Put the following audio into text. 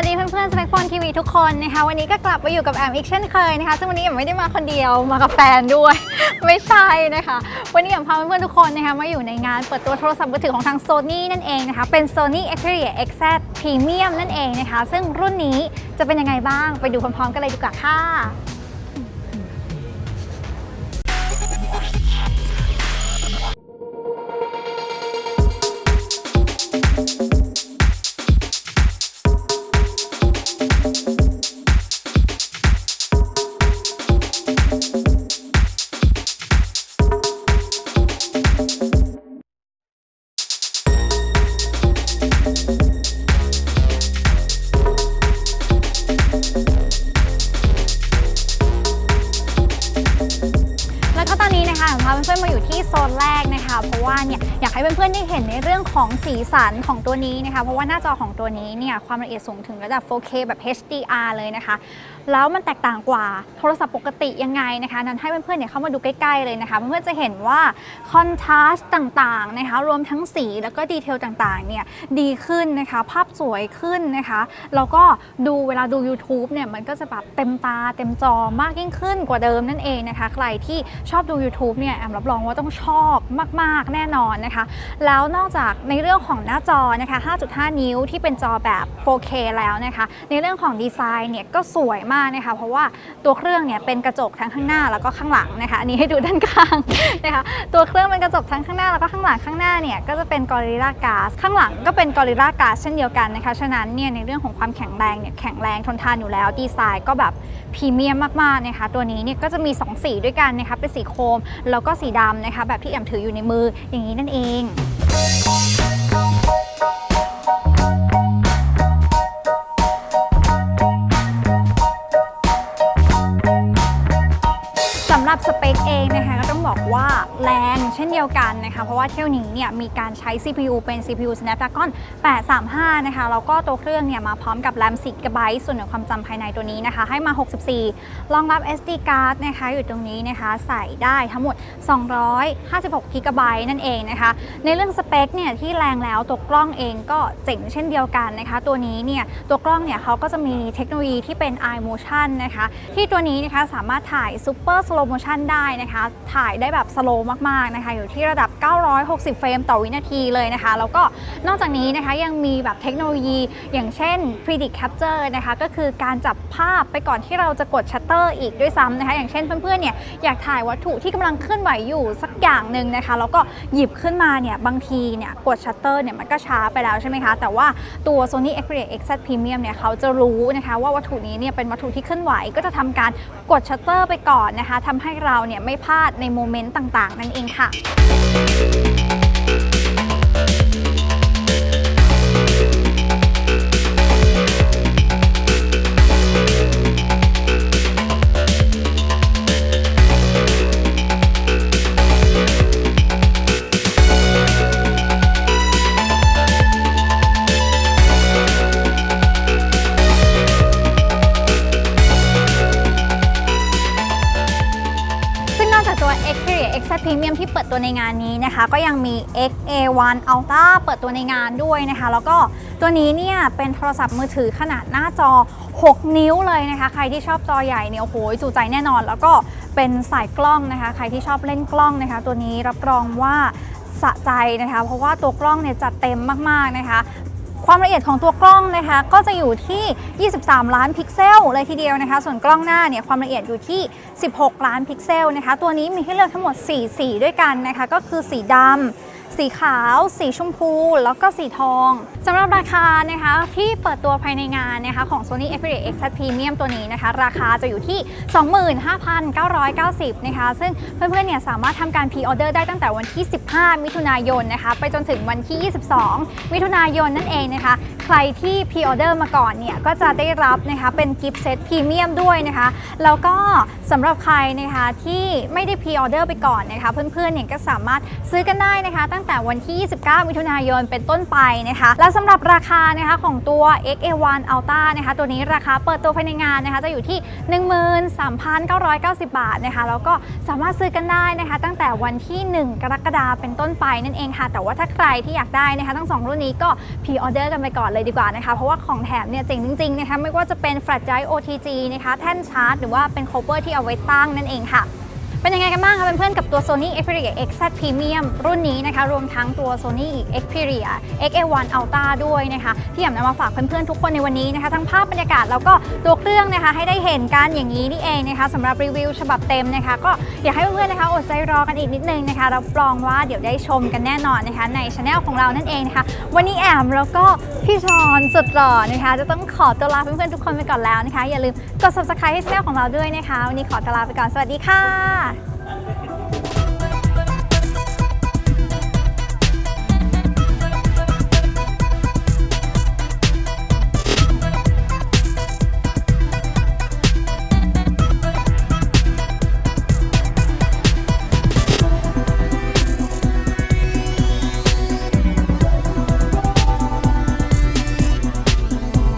วัสดีเพื่อนๆสเปคโฟนทีวีทุกคนนะคะวันนี้ก็กลับมาอยู่กับแอมอีกเช่นเคยนะคะซึ่งวันนี้แอมไม่ได้มาคนเดียวมากับแฟนด้วย ไม่ใช่นะคะ วันนี้แอมพาเพื่อนๆทุกคนนะคะมาอยู่ในงานเปิดตัวโทรศัพท์มือถือของทาง Sony นั่นเองนะคะเป็น Sony Xperia XZ Premium นั่นเองนะคะ ซึ่งรุ่นนี้จะเป็นยังไงบ้างไปดูพร้อมๆกันเลยดีกว่าค่ะ พาเพื่อนๆมาอยู่ที่โซนแรกนะคะ เพราะว่าเนี่ยอยากให้เพื่อนๆได้เห็นในเรื่องของสีสันของตัวนี้นะคะ เพราะว่าหน้าจอของตัวนี้เนี่ยความละเอียดสูงถึงระดับ 4K แบบ HDR เลยนะคะ แล้วมันแตกต่างกว่าโทรศัพท์ปกติยังไงนะคะ นั้นให้เพื่อนๆเนี่ยเข้ามาดูใกล้ๆเลยนะคะ เพื่อนๆจะเห็นว่าคอนทราสต์ต่างๆนะคะ รวมทั้งสีแล้วก็ดีเทลต่างๆเนี่ยดีขึ้นนะคะ ภาพสวยขึ้นนะคะแล้วก็ดูเวลาดู YouTube เนี่ยมันก็จะแบบเต็มตาเต็มจอมากยิ่งขึ้นกว่าเดิมนั่นเองนะคะ ใครที่ชอบดู YouTube เนี่ยแอมรับรองว่าต้องชอบมาก ๆ แน่นอนนะคะ แล้วนอกจากในเรื่องของหน้าจอนะคะ 5.5 นิ้วที่เป็นจอแบบ 4K แล้วนะคะ ในเรื่องของดีไซน์เนี่ยก็สวยมากนะคะ เพราะว่าตัวเครื่องเนี่ยเป็นกระจกทั้งข้างหน้าแล้วก็ข้างหลังนะคะ อันนี้ให้ดูด้านข้างนะคะตัวเครื่องเป็นกระจกทั้งข้างหน้าแล้วก็ข้างหลังข้างหน้าเนี่ยก็จะเป็นกอริลลากาสข้างหลังก็เป็นกอริลลากาสเช่นเดียวกันนะคะฉะนั้นเนี่ยในเรื่องของความแข็งแรงเนี่ยแข็งแรงทนทานอยู่แล้วดีไซน์ก็แบบพรีเมียมมากๆนะคะตัวนี้เนี่ยก็จะมี 2 สีด้วยกันนะคะเป็นสีโครมแล้วก็สีดำนะคะ แบบที่แอมถืออยู่ในมืออย่างนี้นั่นเอง ดียวกันนะคะ เพราะว่าเที่ยวนี้เนี่ยมีการใช้ CPU เป็น CPU Snapdragon 835 นะคะ แล้วก็ตัวเครื่องเนี่ยมาพร้อมกับ RAM 4 GB ส่วนของความจำภายในตัวนี้นะคะ ให้มา 64 รองรับ SD card นะคะ อยู่ตรงนี้นะคะ ใส่ได้ทั้งหมด 256 GB นั่นเองนะคะ ในเรื่องสเปคเนี่ยที่แรงแล้วตัวกล้องเองก็เจ๋งเช่นเดียวกันนะคะ ตัวนี้เนี่ยตัวกล้องเนี่ยเขาก็จะมีเทคโนโลยีที่เป็น Eye Motion นะคะ ที่ตัวนี้นะคะสามารถถ่าย Super Slow Motion ได้นะคะ ถ่ายได้แบบสโลว์มากๆนะคะอยู่ที่ระดับ 960 เฟรมต่อวินาทีเลยนะคะ แล้วก็นอกจากนี้นะคะยังมีแบบเทคโนโลยีอย่างเช่น Predict Capture นะคะก็คือการจับภาพไปก่อนที่เราจะกดชัตเตอร์อีกด้วยซ้ำนะคะ อย่างเช่นเพื่อนๆเนี่ยอยากถ่ายวัตถุที่กำลังเคลื่อนไหวอยู่สักอย่างหนึ่งนะคะ แล้วก็หยิบขึ้นมาเนี่ยบางทีเนี่ยกดชัตเตอร์เนี่ยมันก็ช้าไปแล้วใช่ไหมคะ แต่ว่าตัว Sony Xperia XZ Premium เนี่ยเขาจะรู้นะคะว่าวัตถุนี้เนี่ยเป็นวัตถุที่เคลื่อนไหวก็จะทำการกดชัตเตอร์ไปก่อนนะคะทำให้เราเนี่ยไม่พลาดในโมเมนต์ต่างๆ นั่นเองค่ะซึ่ Xperia XZ Premium ที่เปิดตัวในงานนี้นะคะ ก็ยังมี XA1 Ultra เปิดตัวในงานด้วยนะคะ แล้วก็ตัวนี้เนี่ยเป็นโทรศัพท์มือถือขนาดหน้าจอ 6 นิ้วเลยนะคะ ใครที่ชอบจอใหญ่เนี่ยโอ้โหจุใจแน่นอน แล้วก็เป็นสายกล้องนะคะ ใครที่ชอบเล่นกล้องนะคะ ตัวนี้รับรองว่าสะใจนะคะ เพราะว่าตัวกล้องเนี่ยจัดเต็มมากๆนะคะ ความละเอียดของตัวกล้องนะคะ ก็จะอยู่ที่ 23 ล้านพิกเซลเลยทีเดียวนะคะ ส่วนกล้องหน้าเนี่ยความละเอียดอยู่ที่ 16 ล้านพิกเซลนะคะ ตัวนี้มีให้เลือกทั้งหมด 4 สีด้วยกันนะคะ ก็คือสีดำสีขาว สีชมพู แล้วก็สีทองสำหรับราคานะคะที่เปิดตัวภายในงานนะคะของ Sony Xperia X Premium ตัวนี้นะคะ ราคาจะอยู่ที่ 25,990นะคะ ซึ่งเพื่อนๆเนี่ยสามารถทำการพรีออเดอร์ได้ตั้งแต่วันที่ 15 มิถุนายนนะคะ ไปจนถึงวันที่ 22 มิถุนายนนั่นเองนะคะ ใครที่พรีออเดอร์มาก่อนเนี่ยก็จะได้รับนะคะเป็นกิฟต์เซตพรีเมียมด้วยนะคะ แล้วก็สำหรับใครนะคะที่ไม่ได้พรีออเดอร์ไปก่อนนะคะ เพื่อนๆเนี่ยก็สามารถซื้อกันได้นะคะ ตั้งแต่วันที่ 29 มิถุนายนเป็นต้นไปนะคะ และสำหรับราคานะคะของตัว XA1 Ultra นะคะ ตัวนี้ราคาเปิดตัวภายในงานนะคะจะอยู่ที่ 13,990 บาทนะคะ แล้วก็สามารถซื้อกันได้นะคะ ตั้งแต่วันที่ 1 กรกฎาคมเป็นต้นไปนั่นเองค่ะ แต่ว่าถ้าใครที่อยากได้นะคะ ทั้งสองรุ่นนี้ก็พรีออเดอร์ดอร์กันไปก่อนเลยดีกว่านะคะ เพราะว่าของแถมเนี่ยเจ๋งจริงๆนะคะไม่ว่าจะเป็นแฟลชไดรฟ์ OTG นะคะแท่นชาร์จ หรือว่าเป็นโคเปอร์ที่เอาไว้ตั้งนั่นเองค่ะ เป็นยังไงกันบ้างคะเพื่อนๆกับตัว Sony Xperia XZ Premium รุ่นนี้นะคะ รวมทั้งตัว Sony Xperia XA1 Ultra ด้วยนะคะ ที่อยากนำมาฝากเพื่อนๆทุกคนในวันนี้นะคะ ทั้งภาพบรรยากาศแล้วก็ตัวเครื่องนะคะ ให้ได้เห็นกันอย่างนี้นี่เองนะคะสำหรับรีวิวฉบับเต็มนะคะ ก็อยากให้เพื่อนๆนะคะ อดใจรอกันอีกนิดนึงนะคะรับรองว่าเดี๋ยวได้ชมกันแน่นอนนะคะ ในช anel ของเรานั่นเองนะคะ วันนี้แอมแล้วก็ พี่ชอนสุดหล่อนะคะ จะต้องขอตัวลาเพื่อนๆทุกคนไปก่อนแล้วนะคะ อย่าลืมกด subscribe ให้ช่องของเราด้วยนะคะ วันนี้ขอตัวลาไปก่อน สวัสดีค่ะ